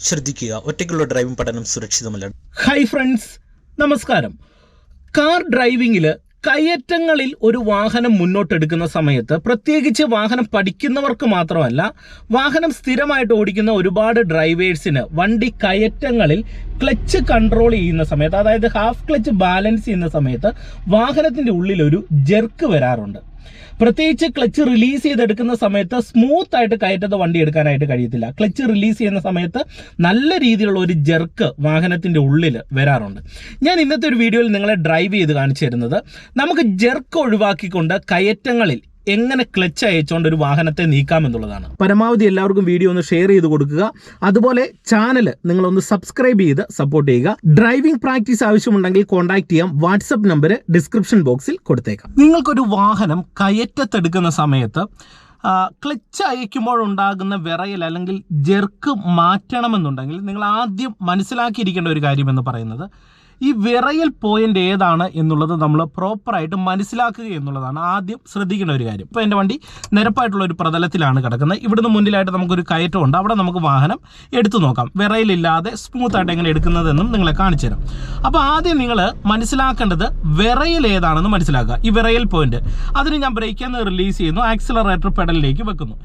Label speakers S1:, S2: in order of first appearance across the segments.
S1: ശ്രദ്ധിക്കുക. ഒറ്റയ്ക്കുള്ള ഡ്രൈവിംഗ് പഠനം സുരക്ഷിതമല്ല.
S2: ഹൈ ഫ്രണ്ട്സ് നമസ്കാരം. കാർ ഡ്രൈവിംഗിൽ കയറ്റങ്ങളിൽ ഒരു വാഹനം മുന്നോട്ടെടുക്കുന്ന സമയത്ത് പ്രത്യേകിച്ച് വാഹനം പഠിക്കുന്നവർക്ക് മാത്രമല്ല വാഹനം സ്ഥിരമായിട്ട് ഓടിക്കുന്ന ഒരുപാട് ഡ്രൈവേഴ്സിന് വണ്ടി കയറ്റങ്ങളിൽ ക്ലച്ച് കൺട്രോൾ ചെയ്യുന്ന സമയത്ത് അതായത് ഹാഫ് ക്ലച്ച് ബാലൻസ് ചെയ്യുന്ന സമയത്ത് വാഹനത്തിന്റെ ഉള്ളിൽ ഒരു ജെർക്ക് വരാറുണ്ട്. പ്രത്യേകിച്ച് ക്ലച്ച് റിലീസ് ചെയ്തെടുക്കുന്ന സമയത്ത് സ്മൂത്ത് ആയിട്ട് കയറ്റത് വണ്ടി എടുക്കാനായിട്ട് കഴിയത്തില്ല. ക്ലച്ച് റിലീസ് ചെയ്യുന്ന സമയത്ത് നല്ല രീതിയിലുള്ള ഒരു ജെർക്ക് വാഹനത്തിന്റെ ഉള്ളിൽ വരാറുണ്ട്. ഞാൻ ഇന്നത്തെ ഒരു വീഡിയോയിൽ നിങ്ങളെ ഡ്രൈവ് ചെയ്ത് കാണിച്ചു തരുന്നത്. നമുക്ക് ജെർക്ക് ഒഴിവാക്കിക്കൊണ്ട് കയറ്റങ്ങളിൽ എങ്ങനെ ക്ലച്ച് അയച്ചുകൊണ്ട് ഒരു വാഹനത്തെ നീക്കാം എന്നുള്ളതാണ്. പരമാവധി എല്ലാവർക്കും വീഡിയോ ഒന്ന് ഷെയർ ചെയ്ത് കൊടുക്കുക. അതുപോലെ ചാനൽ നിങ്ങൾ ഒന്ന് സബ്സ്ക്രൈബ് ചെയ്ത് സപ്പോർട്ട് ചെയ്യുക. ഡ്രൈവിംഗ് പ്രാക്ടീസ് ആവശ്യമുണ്ടെങ്കിൽ കോൺടാക്ട് ചെയ്യാം. വാട്സപ്പ് നമ്പർ ഡിസ്ക്രിപ്ഷൻ ബോക്സിൽ കൊടുത്തേക്കാം. നിങ്ങൾക്കൊരു വാഹനം കയറ്റത്തെടുക്കുന്ന സമയത്ത് ക്ലച്ച് അയക്കുമ്പോഴുണ്ടാകുന്ന വിറയൽ അല്ലെങ്കിൽ ജെർക്ക് മാറ്റണമെന്നുണ്ടെങ്കിൽ നിങ്ങൾ ആദ്യം മനസ്സിലാക്കിയിരിക്കേണ്ട ഒരു കാര്യം എന്ന് പറയുന്നത് ഈ വിറയൽ പോയിന്റ് ഏതാണ് എന്നുള്ളത് നമ്മൾ പ്രോപ്പറായിട്ട് മനസ്സിലാക്കുക എന്നുള്ളതാണ് ആദ്യം ശ്രദ്ധിക്കേണ്ട ഒരു കാര്യം. ഇപ്പോൾ എന്റെ വണ്ടി നിരപ്പായിട്ടുള്ള ഒരു പ്രതലത്തിലാണ് കിടക്കുന്നത്. ഇവിടുന്ന് മുന്നിലായിട്ട് നമുക്കൊരു കയറ്റമുണ്ട് അവിടെ നമുക്ക് വാഹനം എടുത്തു നോക്കാം. വിറയിലില്ലാതെ സ്മൂത്തായിട്ട് എങ്ങനെ എടുക്കുന്നതെന്നും നിങ്ങളെ കാണിച്ചു തരാം. അപ്പോൾ ആദ്യം നിങ്ങൾ മനസ്സിലാക്കേണ്ടത് വിറയൽ ഏതാണെന്ന് മനസ്സിലാക്കുക. ഈ വിറയൽ പോയിന്റ് അതിന് ഞാൻ ബ്രേക്കിൽ നിന്ന് റിലീസ് ചെയ്യുന്നു. ആക്സിലറേറ്റർ പെഡലിലേക്ക് വെക്കുന്നു.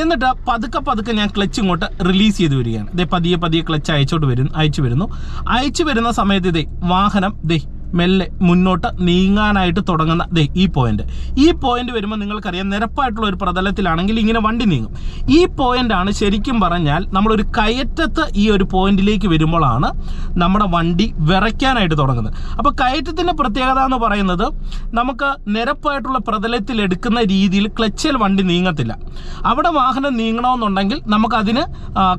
S2: എന്നിട്ട് പതുക്കെ പതുക്കെ ഞാൻ ക്ലച്ച് ഇങ്ങോട്ട് റിലീസ് ചെയ്ത് വരികയാണ്. ഇതേ പതിയെ പതിയെ ക്ലച്ച് അയച്ചോട്ട് വരുന്നു അയച്ചു വരുന്നു. അയച്ചു വരുന്ന സമയത്ത് ഇതേ വാഹനം ദേ മെല്ലെ മുന്നോട്ട് നീങ്ങാനായിട്ട് തുടങ്ങുന്ന ദേ ഈ പോയിന്റ് ഈ പോയിന്റ് വരുമ്പോൾ നിങ്ങൾക്കറിയാം നിരപ്പായിട്ടുള്ള ഒരു പ്രതലത്തിലാണെങ്കിൽ ഇങ്ങനെ വണ്ടി നീങ്ങും. ഈ പോയിന്റ് ആണ് ശരിക്കും പറഞ്ഞാൽ നമ്മളൊരു കയറ്റത്ത് ഈ ഒരു പോയിന്റിലേക്ക് വരുമ്പോഴാണ് നമ്മുടെ വണ്ടി വിറയ്ക്കാനായിട്ട് തുടങ്ങുന്നത്. അപ്പോൾ കയറ്റത്തിന്റെ പ്രത്യേകത എന്ന് പറയുന്നത് നമുക്ക് നിരപ്പായിട്ടുള്ള പ്രതലത്തിൽ എടുക്കുന്ന രീതിയിൽ ക്ലച്ചിൽ വണ്ടി നീങ്ങത്തില്ല. അവിടെ വാഹനം നീങ്ങണമെന്നുണ്ടെങ്കിൽ നമുക്കതിന്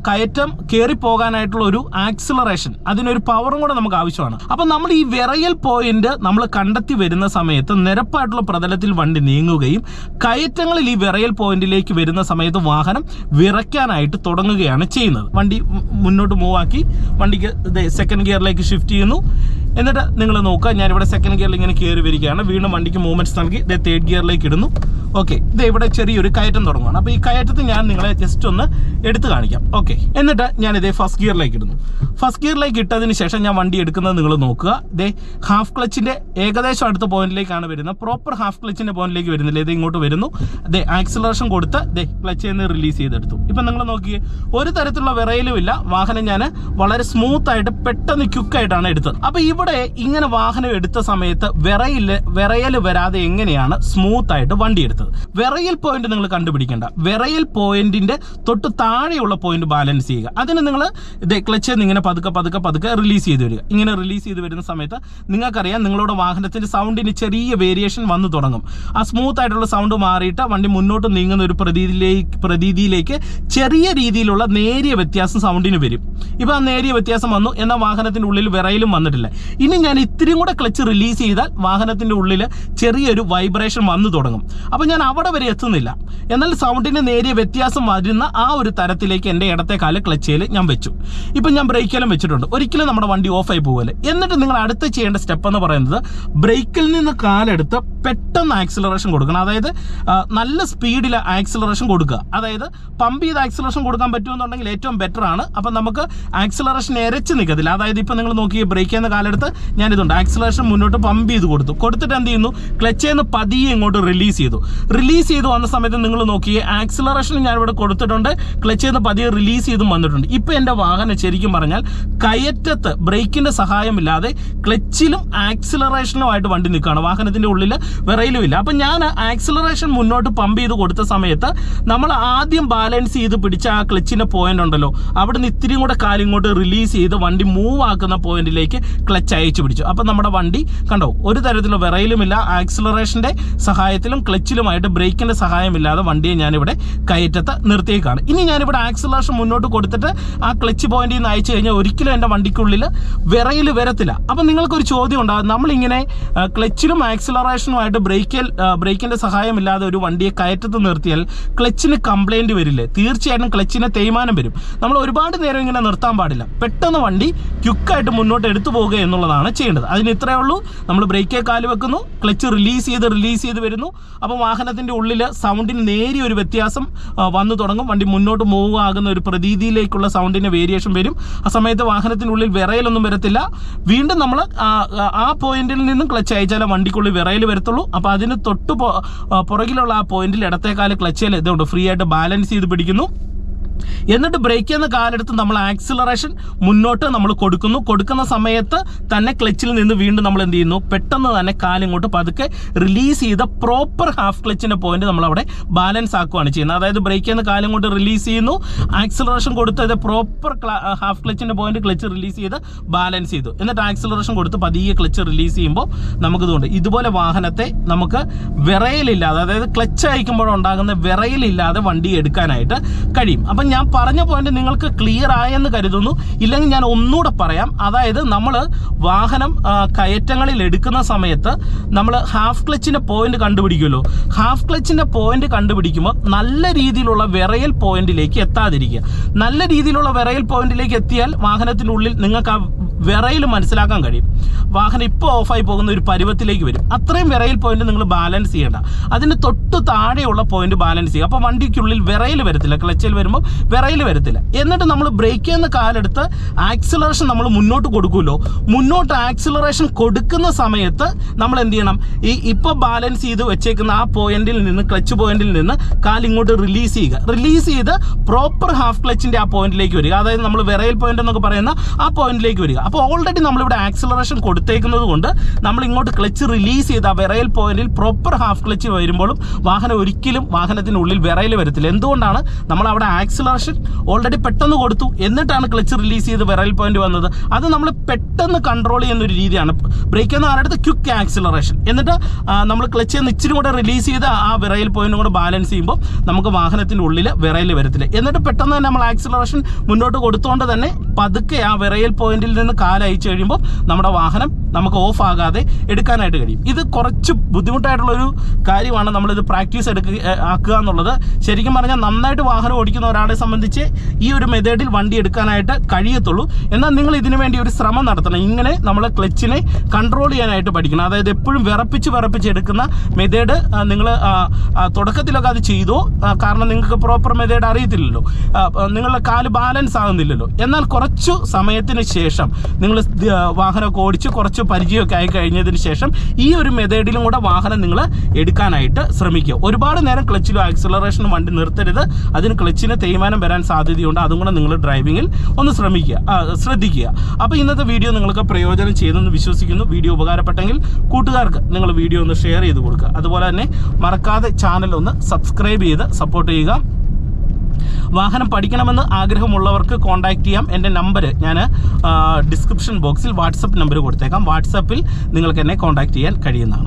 S2: കയറ്റം കയറി പോകാനായിട്ടുള്ള ഒരു ആക്സിലറേഷൻ അതിനൊരു പവറും കൂടെ നമുക്ക് ആവശ്യമാണ്. അപ്പം നമ്മൾ ഈ വിറയൽ പോയിന്റ് നമ്മൾ കണ്ടെത്തി വരുന്ന സമയത്ത് നിരപ്പായിട്ടുള്ള പ്രതലത്തിൽ വണ്ടി നീങ്ങുകയും കയറ്റങ്ങളിൽ ഈ വിറയൽ പോയിന്റിലേക്ക് വരുന്ന സമയത്ത് വാഹനം വിറയ്ക്കാനായിട്ട് തുടങ്ങുകയാണ് ചെയ്യുന്നത്. വണ്ടി മുന്നോട്ട് മൂവ് ആക്കി വണ്ടിക്ക് സെക്കൻഡ് ഗിയറിലേക്ക് ഷിഫ്റ്റ് ചെയ്യുന്നു. എന്നിട്ട് നിങ്ങൾ നോക്കുക ഞാനിവിടെ സെക്കൻഡ് ഗിയറിൽ ഇങ്ങനെ കയറി വരികയാണ്. വീണ്ടും വണ്ടിക്ക് മൂവ്മെന്റ്സ് നൽകി തേർഡ് ഗിയറിലേക്ക് ഇടുന്നു. ഓക്കെ ഇത് ഇവിടെ ചെറിയൊരു കയറ്റം തുടങ്ങുകയാണ് അപ്പോൾ ഈ കയറ്റത്തിൽ ഞാൻ നിങ്ങളെ ജസ്റ്റ് ഒന്ന് എടുത്തു കാണിക്കാം. ഓക്കെ എന്നിട്ട് ഞാൻ ഇതേ ഫസ്റ്റ് ഗിയറിലേക്ക് ഇടുന്നു. ഫസ്റ്റ് ഗിയറിലേക്ക് ഇട്ടതിന് ശേഷം ഞാൻ വണ്ടി എടുക്കുന്നത് നിങ്ങൾ നോക്കുക. ഇതേ ഹാഫ് ക്ലച്ചിന്റെ ഏകദേശം അടുത്ത പോയിന്റിലേക്കാണ് വരുന്നത്. പ്രോപ്പർ ഹാഫ് ക്ലച്ചിന്റെ പോയിന്റിലേക്ക് വരുന്നില്ല. ഇത് ഇങ്ങോട്ട് വരുന്നു. ദേ ആക്സിലറേഷൻ കൊടുത്ത് ദേ ക്ലച്ചിൽ നിന്ന് റിലീസ് ചെയ്തെടുത്തു. ഇപ്പം നിങ്ങൾ നോക്കിയേ ഒരു തരത്തിലുള്ള വിറയിലുമില്ല വാഹനം ഞാൻ വളരെ സ്മൂത്ത് ആയിട്ട് പെട്ടെന്ന് ക്യുക്കായിട്ടാണ് എടുത്തത്. അപ്പോൾ ഇവിടെ ഇങ്ങനെ വാഹനം എടുത്ത സമയത്ത് വിറയിൽ വിറയൽ വരാതെ എങ്ങനെയാണ് സ്മൂത്തായിട്ട് വണ്ടി എടുത്തത്? വിറയൽ പോയിന്റ് നിങ്ങൾ കണ്ടുപിടിക്കേണ്ട. വിറയൽ പോയിന്റിന്റെ തൊട്ട് താഴെയുള്ള പോയിന്റ് ബാലൻസ് ചെയ്യുക. അതിന് നിങ്ങൾ ക്ലച്ച് ഇങ്ങനെ പതുക്കെ പതുക്കെ പതുക്കെ റിലീസ് ചെയ്ത് വരിക. ഇങ്ങനെ റിലീസ് ചെയ്ത് വരുന്ന സമയത്ത് നിങ്ങൾക്കറിയാം നിങ്ങളുടെ വാഹനത്തിന്റെ സൗണ്ടിന് ചെറിയ വേരിയേഷൻ വന്നു തുടങ്ങും. ആ സ്മൂത്ത് ആയിട്ടുള്ള സൗണ്ട് മാറിയിട്ട് വണ്ടി മുന്നോട്ട് നീങ്ങുന്ന ഒരു പ്രതീതിയിലേക്ക് പ്രതീതിയിലേക്ക് ചെറിയ രീതിയിലുള്ള നേരിയ വ്യത്യാസം സൗണ്ടിന് വരും. ഇപ്പൊ ആ നേരിയ വ്യത്യാസം വന്നു എന്നാൽ വാഹനത്തിന്റെ ഉള്ളിൽ വിറയിലും വന്നിട്ടില്ല. ഇനി ഞാൻ ഇത്തിരിയും കൂടെ ക്ലച്ച് റിലീസ് ചെയ്താൽ വാഹനത്തിന്റെ ഉള്ളിൽ ചെറിയൊരു വൈബ്രേഷൻ വന്നു തുടങ്ങും. അപ്പൊ ഞാൻ അവിടെ വരെ എത്തുന്നില്ല. എന്നാൽ സൗണ്ടിന് നേരിയ വ്യത്യാസം വരുന്ന ആ ഒരു തരത്തിലേക്ക് എന്റെ ഇടത്തെ കാൽ ക്ലച്ചയിൽ ഞാൻ വെച്ചു. ഇപ്പം ഞാൻ ബ്രേക്കെല്ലാം വെച്ചിട്ടുണ്ട്. ഒരിക്കലും നമ്മുടെ വണ്ടി ഓഫായി പോകല്ലേ എന്നിട്ട് നിങ്ങൾ അടുത്ത് ചെയ്യേണ്ട സ്റ്റെപ്പ് എന്ന് പറയുന്നത് ബ്രേക്കിൽ നിന്ന് കാലെടുത്ത് പെട്ടെന്ന് ആക്സിലറേഷൻ കൊടുക്കണം. അതായത് നല്ല സ്പീഡിൽ ആക്സിലറേഷൻ കൊടുക്കുക. അതായത് പമ്പ് ചെയ്ത് ആക്സിലറേഷൻ കൊടുക്കാൻ പറ്റുമെന്നുണ്ടെങ്കിൽ ഏറ്റവും ബെറ്റർ ആണ്. അപ്പം നമുക്ക് ആക്സിലറേഷൻ എരച്ച് നിൽക്കത്തില്ല. അതായത് ഇപ്പം നിങ്ങൾ നോക്കി ബ്രേക്ക് ചെയ്യുന്ന കാലെടുത്ത് ഞാനിതുണ്ട്. ആക്സിലറേഷൻ മുന്നോട്ട് പമ്പ് ചെയ്ത് കൊടുത്തു. കൊടുത്തിട്ട് എന്ത് ചെയ്യുന്നു? ക്ലച്ചിൽ നിന്ന് പതിയെ ഇങ്ങോട്ട് റിലീസ് ചെയ്തു. റിലീസ് ചെയ്ത് വന്ന സമയത്ത് നിങ്ങൾ നോക്കിയേ ആക്സിലറേഷൻ ഞാനിവിടെ കൊടുത്തിട്ടുണ്ട്. ക്ലച്ച് നിന്ന് പതിയെ റിലീസ് ചെയ്തും വന്നിട്ടുണ്ട്. ഇപ്പം എന്റെ വാഹനം ശരിക്കും പറഞ്ഞാൽ കയറ്റത്ത് ബ്രേക്കിന്റെ സഹായമില്ലാതെ ക്ലച്ചിലും ആക്സിലറേഷനുമായിട്ട് വണ്ടി നിൽക്കുകയാണ്. വാഹനത്തിന്റെ ഉള്ളിൽ വിറയിലും ഇല്ല. അപ്പം ഞാൻ ആക്സിലറേഷൻ മുന്നോട്ട് പമ്പ് ചെയ്ത് കൊടുത്ത സമയത്ത് നമ്മൾ ആദ്യം ബാലൻസ് ചെയ്ത് പിടിച്ച ആ ക്ലച്ചിന്റെ പോയിന്റ് ഉണ്ടല്ലോ അവിടുന്ന് ഇത്തിരിയും കൂടെ കാര്യം ഇങ്ങോട്ട് റിലീസ് ചെയ്ത് വണ്ടി മൂവ് ആക്കുന്ന പോയിന്റിലേക്ക് ക്ലച്ച് അയച്ചു പിടിച്ചു. അപ്പം നമ്മുടെ വണ്ടി കണ്ടോ ഒരു തരത്തിലും വിറയിലുമില്ല. ആക്സിലറേഷന്റെ സഹായത്തിലും ക്ലച്ചിലുമായിട്ട് ബ്രേക്കിന്റെ സഹായമില്ലാതെ വണ്ടിയെ ഞാനിവിടെ കയറ്റത്ത് നിർത്തിയേക്കാണ്. ഇനി ഞാനിവിടെ ആക്സിലറേഷൻ മുന്നോട്ട് കൊടുത്തിട്ട് ആ ക്ലച്ച് പോയിന്റിൽ നിന്ന് അയച്ചു കഴിഞ്ഞാൽ ഒരിക്കലും എന്റെ വണ്ടിക്കുള്ളിൽ വിറയിൽ വരത്തില്ല. അപ്പം നിങ്ങൾക്കൊരു ചോദ്യം ഉണ്ടാകും നമ്മളിങ്ങനെ ക്ലച്ചിലും ആക്സിലറേഷനുമായിട്ട് ബ്രേക്കിൽ ബ്രേക്കിന്റെ സഹായമില്ലാതെ ഒരു വണ്ടിയെ കയറ്റത്ത് നിർത്തിയാൽ ക്ലച്ചിന് കംപ്ലൈന്റ് വരില്ലേ? തീർച്ചയായിട്ടും ക്ലച്ചിന് തേയ്മാനം വരും. നമ്മൾ ഒരുപാട് നേരം ഇങ്ങനെ നിർത്താൻ പാടില്ല. പെട്ടെന്ന് വണ്ടി ക്യുക്കായിട്ട് മുന്നോട്ട് എടുത്തു പോവുക എന്നുള്ളതാണ് ചെയ്യേണ്ടത്. അതിന് ഇത്രയേ ഉള്ളൂ. നമ്മൾ ബ്രേക്കേ കാൽ വെക്കുന്നു ക്ലച്ച് റിലീസ് ചെയ്ത് റിലീസ് ചെയ്ത് വരുന്നു. അപ്പോൾ വാഹനത്തിന്റെ ഉള്ളിൽ സൗണ്ടിന് നേരിയ ഒരു വ്യത്യാസം വന്നു തുടങ്ങും. വണ്ടി മുന്നോട്ട് മൂവ് ആകുന്ന ഒരു പ്രതീതിയിലേക്കുള്ള സൗണ്ടിന്റെ വേരിയേഷൻ വരും. ആ സമയത്ത് വാഹനത്തിനുള്ളിൽ വിറയലൊന്നും വരത്തില്ല. വീണ്ടും നമ്മൾ ആ പോയിന്റിൽ നിന്നും ക്ലച്ച് അയച്ചാലേ വണ്ടിക്കുള്ളിൽ വിറയൽ വരത്തുള്ളൂ. അപ്പോൾ അതിന് തൊട്ട് പുറകിലുള്ള ആ പോയിന്റിൽ ഇടത്തേക്കാൽ ക്ലച്ചിൽ ഇതുകൊണ്ട് ഫ്രീ ആയിട്ട് ബാലൻസ് ചെയ്ത് പിടിക്കുന്നു. എന്നിട്ട് ബ്രേക്ക് ചെയ്യുന്ന കാലെടുത്ത് നമ്മൾ ആക്സിലറേഷൻ മുന്നോട്ട് നമ്മൾ കൊടുക്കുന്നു. കൊടുക്കുന്ന സമയത്ത് തന്നെ ക്ലച്ചിൽ നിന്ന് വീണ്ടും നമ്മൾ എന്ത് ചെയ്യുന്നു? പെട്ടെന്ന് തന്നെ കാലിങ്ങോട്ട് പതുക്കെ റിലീസ് ചെയ്ത പ്രോപ്പർ ഹാഫ് ക്ലച്ചിന്റെ പോയിന്റ് നമ്മൾ അവിടെ ബാലൻസ് ആക്കുകയാണ് ചെയ്യുന്നത്. അതായത് ബ്രേക്ക് ചെയ്യുന്ന കാലം കൊണ്ട് റിലീസ് ചെയ്യുന്നു. ആക്സിലറേഷൻ കൊടുത്തത് പ്രോപ്പർ ഹാഫ് ക്ലച്ചിന്റെ പോയിന്റ് ക്ലച്ച് റിലീസ് ചെയ്ത് ബാലൻസ് ചെയ്തു. എന്നിട്ട് ആക്സിലറേഷൻ കൊടുത്ത് പതിയെ ക്ലച്ച് റിലീസ് ചെയ്യുമ്പോൾ നമുക്കിതുകൊണ്ട് ഇതുപോലെ വാഹനത്തെ നമുക്ക് വിറയിലില്ലാതെ അതായത് ക്ലച്ച് അയക്കുമ്പോഴുണ്ടാകുന്ന വിറയിലില്ലാതെ വണ്ടി എടുക്കാനായിട്ട് കഴിയും. അപ്പം ഞാൻ പറഞ്ഞ പോയിന്റ് നിങ്ങൾക്ക് ക്ലിയർ ആയെന്ന് കരുതുന്നു. ഇല്ലെങ്കിൽ ഞാൻ ഒന്നുകൂടെ പറയാം. അതായത് നമ്മൾ വാഹനം കയറ്റങ്ങളിൽ എടുക്കുന്ന സമയത്ത് നമ്മൾ ഹാഫ് ക്ലച്ചിന്റെ പോയിന്റ് കണ്ടുപിടിക്കുമല്ലോ. ഹാഫ് ക്ലച്ചിന്റെ പോയിന്റ് കണ്ടുപിടിക്കുമ്പോൾ നല്ല രീതിയിലുള്ള വിറയൽ പോയിന്റിലേക്ക് എത്താതിരിക്കുക. നല്ല രീതിയിലുള്ള വിറയൽ പോയിന്റിലേക്ക് എത്തിയാൽ വാഹനത്തിനുള്ളിൽ നിങ്ങൾക്ക് ആ വിറയിൽ മനസ്സിലാക്കാൻ കഴിയും. വാഹനം ഇപ്പോൾ ഓഫായി പോകുന്ന ഒരു പരുവത്തിലേക്ക് വരും. അത്രയും വിറയിൽ പോയിന്റ് നിങ്ങൾ ബാലൻസ് ചെയ്യേണ്ട. അതിന് തൊട്ട് താഴെയുള്ള പോയിന്റ് ബാലൻസ് ചെയ്യുക. അപ്പോൾ വണ്ടിക്കുള്ളിൽ വിറയിൽ വരത്തില്ല. ക്ലച്ചിൽ വരുമ്പോൾ വിറയിൽ വരത്തില്ല. എന്നിട്ട് നമ്മൾ ബ്രേക്ക് ചെയ്യുന്ന കാലെടുത്ത് ആക്സിലറേഷൻ നമ്മൾ മുന്നോട്ട് കൊടുക്കുമല്ലോ. മുന്നോട്ട് ആക്സിലറേഷൻ കൊടുക്കുന്ന സമയത്ത് നമ്മൾ എന്ത് ചെയ്യണം? ഈ ഇപ്പോൾ ബാലൻസ് ചെയ്ത് വെച്ചേക്കുന്ന ആ പോയിന്റിൽ നിന്ന് ക്ലച്ച് പോയിന്റിൽ നിന്ന് കാൽ ഇങ്ങോട്ട് റിലീസ് ചെയ്യുക. റിലീസ് ചെയ്ത് പ്രോപ്പർ ഹാഫ് ക്ലച്ചിന്റെ ആ പോയിന്റിലേക്ക് വരിക. അതായത് നമ്മൾ വിറയിൽ പോയിന്റ് എന്നൊക്കെ പറയുന്ന ആ പോയിന്റിലേക്ക് വരിക. അപ്പോൾ ഓൾറെഡി നമ്മളിവിടെ ആക്സിലറേഷൻ കൊടുത്തേക്കുന്നത് കൊണ്ട് നമ്മൾ ഇങ്ങോട്ട് ക്ലച്ച് റിലീസ് ചെയ്ത് വിറയൽ പോയിന്റിൽ പ്രോപ്പർ ഹാഫ് ക്ലച്ച് വരുമ്പോഴും വാഹനം ഒരിക്കലും വാഹനത്തിനുള്ളിൽ വിറയൽ വരത്തില്ല. എന്തുകൊണ്ടാണ്? നമ്മൾ അവിടെ ആക്സിലറേഷൻ ഓൾറെഡി പെട്ടെന്ന് കൊടുത്തു. എന്നിട്ടാണ് ക്ലച്ച് റിലീസ് ചെയ്ത് വിറയൽ പോയിന്റ് വന്നത്. അത് നമ്മൾ പെട്ടെന്ന് കൺട്രോൾ ചെയ്യുന്ന ഒരു രീതിയാണ്. ബ്രേക്ക് എന്ന് പറയുന്നത് ക്വിക്ക് ആക്സിലറേഷൻ എന്നിട്ട് നമ്മൾ ക്ലച്ച് നിന്ന് ഇച്ചിരി കൂടെ റിലീസ് ചെയ്ത് ആ വിറയൽ പോയിന്റും കൂടെ ബാലൻസ് ചെയ്യുമ്പോൾ നമുക്ക് വാഹനത്തിന്റെ ഉള്ളിൽ വിറയൽ വരത്തില്ല. എന്നിട്ട് പെട്ടെന്ന് തന്നെ നമ്മൾ ആക്സിലറേഷൻ മുന്നോട്ട് കൊടുത്തുകൊണ്ട് തന്നെ പതുക്കെ ആ വിറയൽ പോയിന്റിൽ നിന്ന് കാലയച്ചു കഴിയുമ്പോൾ നമ്മുടെ വാഹനം നമുക്ക് ഓഫ് ആകാതെ എടുക്കാനായിട്ട് കഴിയും. ഇത് കുറച്ച് ബുദ്ധിമുട്ടായിട്ടുള്ളൊരു കാര്യമാണ് നമ്മളിത് പ്രാക്ടീസ് എടുക്കുക ആക്കുക എന്നുള്ളത്. ശരിക്കും പറഞ്ഞാൽ നന്നായിട്ട് വാഹനം ഓടിക്കുന്ന ഒരാളെ സംബന്ധിച്ച് ഈ ഒരു മെത്തേഡിൽ വണ്ടി എടുക്കാനായിട്ട് കഴിയത്തുള്ളൂ. എന്നാൽ നിങ്ങൾ ഇതിനു വേണ്ടി ഒരു ശ്രമം നടത്തണം. ഇങ്ങനെ നമ്മൾ ക്ലച്ചിനെ കൺട്രോൾ ചെയ്യാനായിട്ട് പഠിക്കണം. അതായത് എപ്പോഴും വിറപ്പിച്ച് വിറപ്പിച്ച് എടുക്കുന്ന മെത്തേഡ് നിങ്ങൾ തുടക്കത്തിലൊക്കെ അത് ചെയ്തു കാരണം നിങ്ങൾക്ക് പ്രോപ്പർ മെത്തേഡ് അറിയത്തില്ലല്ലോ. നിങ്ങളുടെ കാൽ ബാലൻസ് ആകുന്നില്ലല്ലോ. എന്നാൽ കുറച്ചു സമയത്തിന് ശേഷം നിങ്ങൾ വാഹനമൊക്കെ ഓടിച്ച് കുറച്ച് പരിചയമൊക്കെ ആയി കഴിഞ്ഞതിന് ശേഷം ഈ ഒരു മെത്തേഡിലും കൂടെ വാഹനം നിങ്ങൾ എടുക്കാനായിട്ട് ശ്രമിക്കുക. ഒരുപാട് നേരം ക്ലച്ചിലും ആക്സിലറേഷനും വണ്ടി നിർത്തരുത്. അതിന് ക്ലച്ചിന് തേയ്മാനം വരാൻ സാധ്യതയുണ്ട്. അതും കൂടെ നിങ്ങൾ ഡ്രൈവിങ്ങിൽ ഒന്ന് ശ്രമിക്കുക. ശ്രദ്ധിക്കുക. അപ്പോൾ ഇന്നത്തെ വീഡിയോ നിങ്ങൾക്ക് പ്രയോജനം ചെയ്തെന്ന് വിശ്വസിക്കുന്നു. വീഡിയോ ഉപകാരപ്പെട്ടെങ്കിൽ കൂട്ടുകാർക്ക് നിങ്ങൾ വീഡിയോ ഒന്ന് ഷെയർ ചെയ്ത് കൊടുക്കുക. അതുപോലെ തന്നെ മറക്കാതെ ചാനൽ ഒന്ന് സബ്സ്ക്രൈബ് ചെയ്ത് സപ്പോർട്ട് ചെയ്യുക. വാഹനം പഠിക്കണമെന്ന് ആഗ്രഹമുള്ളവർക്ക് കോൺടാക്ട് ചെയ്യാം. എന്റെ നമ്പർ ഞാൻ ഡിസ്ക്രിപ്ഷൻ ബോക്സിൽ വാട്സപ്പ് നമ്പർ കൊടുത്തേക്കാം. വാട്സപ്പിൽ നിങ്ങൾക്ക് എന്നെ കോൺടാക്ട് ചെയ്യാൻ കഴിയുന്നതാണ്.